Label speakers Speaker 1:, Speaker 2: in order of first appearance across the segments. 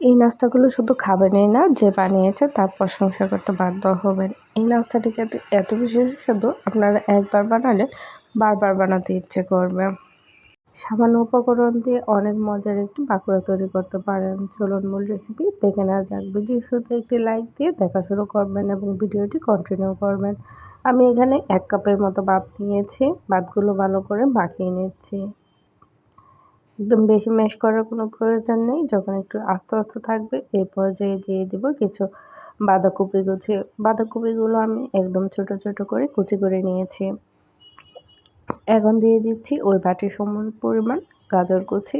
Speaker 1: এই নাস্তাগুলো শুধু খাবেনই না, যে বানিয়েছে তার প্রশংসা করতে বাধ্য হবেন। এই নাস্তাটি খেতে এত বেশি শুধু আপনারা একবার বানালে বারবার বানাতে ইচ্ছে করবে। সামান্য উপকরণ দিয়ে অনেক মজার একটি বাঁকুড়া তৈরি করতে পারেন। চলুন মূল রেসিপি দেখে নেওয়া যাক। ভিডিও শুধু একটি লাইক দিয়ে দেখা শুরু করবেন এবং ভিডিওটি কন্টিনিউ করবেন। আমি এখানে এক কাপের মতো ভাত নিয়েছি। ভাতগুলো ভালো করে মাখিয়ে নিচ্ছি। একদম বেশি ম্যাশ করার কোনো প্রয়োজন নেই। যখন একটু আস্তে আস্তে থাকবে এই পর্যায়ে দিয়ে দিব কিছু বাঁধাকপি কুচি। বাঁধাকপিগুলো আমি একদম ছোট ছোট করে কুচি করে নিয়েছি। এখন দিয়ে দিচ্ছি ওই বাটি সমান পরিমাণ গাজর কুচি।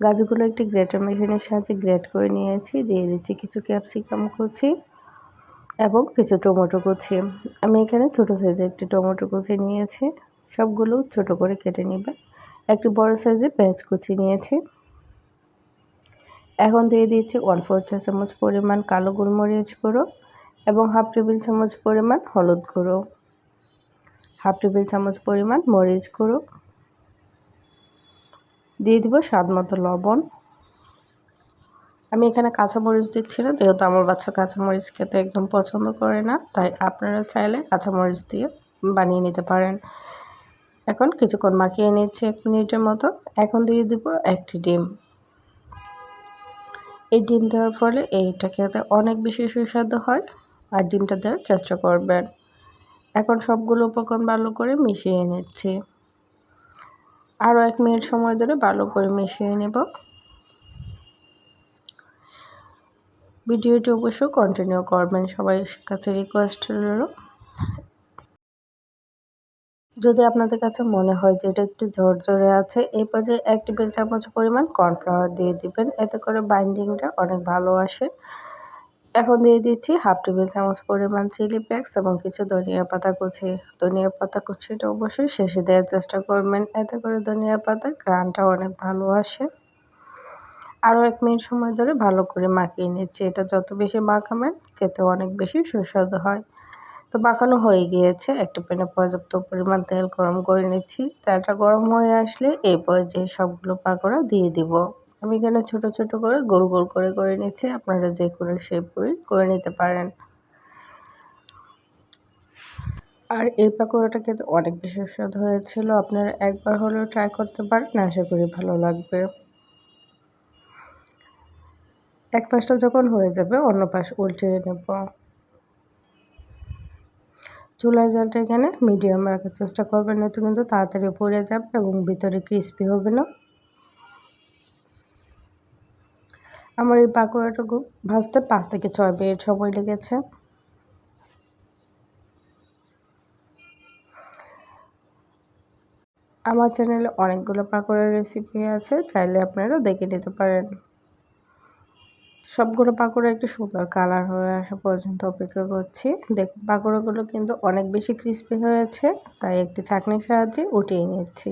Speaker 1: গাজরগুলো একটি গ্রেটার মেশিনের সাহায্যে গ্রেট করে নিয়েছি। দিয়ে দিচ্ছি কিছু ক্যাপসিকাম কুচি এবং কিছু টমেটো কুচি। আমি এখানে ছোটো সাইজে একটি টমেটো কুচি নিয়েছি। সবগুলো ছোট করে কেটে নেবেন। একটি বড় সাইজে পেঁয়াজ কুচি নিয়েছি। এখন দিয়ে দিয়েছি ওয়ান ফোর চা চামচ পরিমাণ কালো গোলমরিচ গুঁড়ো এবং হাফ টেবিল চামচ পরিমাণ হলুদ গুঁড়ো। হাফ টেবিল চামচ পরিমাণ মরিচ গুঁড়ো। দিয়ে দিব স্বাদ মতো লবণ। আমি এখানে কাঁচামরিচ দিচ্ছি না, যেহেতু আমার বাচ্চা কাঁচামরিচ খেতে একদম পছন্দ করে না, তাই আপনারা চাইলে কাঁচামরিচ দিয়ে বানিয়ে নিতে পারেন। এখন কিছুক্ষণ মাখিয়ে নিচ্ছি এক মিনিটের মতো। এখন দিয়ে দিব একটি ডিম। এই ডিম দেওয়ার ফলে এইটা খেতে অনেক বেশি সুস্বাদু হয় আর ডিমটা দেওয়ার চেষ্টা করবেন। এখন সবগুলো উপকরণ ভালো করে মিশিয়ে নিচ্ছি। আরও এক মিনিট সময় ধরে ভালো করে মিশিয়ে নেব। ভিডিওটি অবশ্যই কন্টিনিউ করবেন। সবাই কাছে রিকোয়েস্ট রইল। যদি আপনাদের কাছে মনে হয় যে এটা একটু ঝরঝরে আছে, এই পর্যায়ে এক টেবিল চামচ পরিমাণ কর্নফ্লাওয়ার দিয়ে দিবেন। এতে করে বাইন্ডিংটা অনেক ভালো আসে। এখন দিয়ে দিচ্ছি হাফ টেবিল চামচ পরিমাণ চিলি ফ্লেক্স এবং কিছু ধনিয়া পাতা কুচি। ধনিয়া পাতা কুচিটা অবশ্যই শেষে দেওয়ার চেষ্টা করবেন। এতে করে ধনিয়া পাতার গ্রানটা অনেক ভালো আসে। আরও এক মিনিট সময় ধরে ভালো করে মাখিয়ে নিচ্ছি। এটা যত বেশি মাখাবেন খেতে অনেক বেশি সুস্বাদু হয়। তো মাখানো হয়ে গিয়েছে। একটা প্যানে পর্যাপ্ত পরিমাণ তেল গরম করে নিচ্ছি। তেলটা গরম হয়ে আসলে এই পর্যায়ে সবগুলো পাকোড়া দিয়ে দিব। আমি এখানে ছোট ছোট করে গোল গোল করে করে নিচ্ছি। আপনারা যে কোনো শেপ করে করে নিতে পারেন। আর এই পাকোড়াটা খেতে অনেক বেশি সুস্বাদু হয়েছিল। আপনারা একবার হলেও ট্রাই করতে পারেন। আশা করি ভালো লাগবে। এক পাশটা যখন হয়ে যাবে, অন্য পাশ উল্টে নেব। চুলার জালটা এখানে মিডিয়াম রাখার চেষ্টা করবেন নয়তো কিন্তু তাড়াতাড়ি পড়ে যাবে এবং ভিতরে ক্রিস্পি হবে না। আমার এই পাকোড়াটুকু ভাজতে পাঁচ থেকে ছয় মিনিট সময় লেগেছে। আমার চ্যানেলে অনেকগুলো পাকোড়ার রেসিপি আছে, চাইলে আপনারা দেখে নিতে পারেন। সবগুলো পাকোড়া একটু সুন্দর কালার হয়ে আসা পর্যন্ত অপেক্ষা করছি। দেখুন, পাকোড়াগুলো কিন্তু অনেক বেশি ক্রিস্পি হয়েছে, তাই একটি চাকনির সাহায্যে উঠিয়ে নিচ্ছি।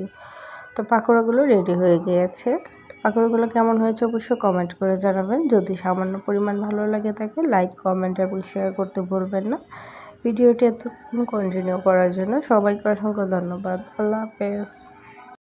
Speaker 1: তো পাকোড়াগুলো রেডি হয়ে গিয়েছে। পাকোড়াগুলো কেমন হয়েছে অবশ্যই কমেন্ট করে জানাবেন। যদি সামান্য পরিমাণ ভালো লাগে থাকে লাইক কমেন্ট এবং শেয়ার করতে ভুলবেন না। ভিডিওটি এতক্ষণ কন্টিনিউ করার জন্য সবাইকে অসংখ্য ধন্যবাদ। আল্লাহ হাফেজ।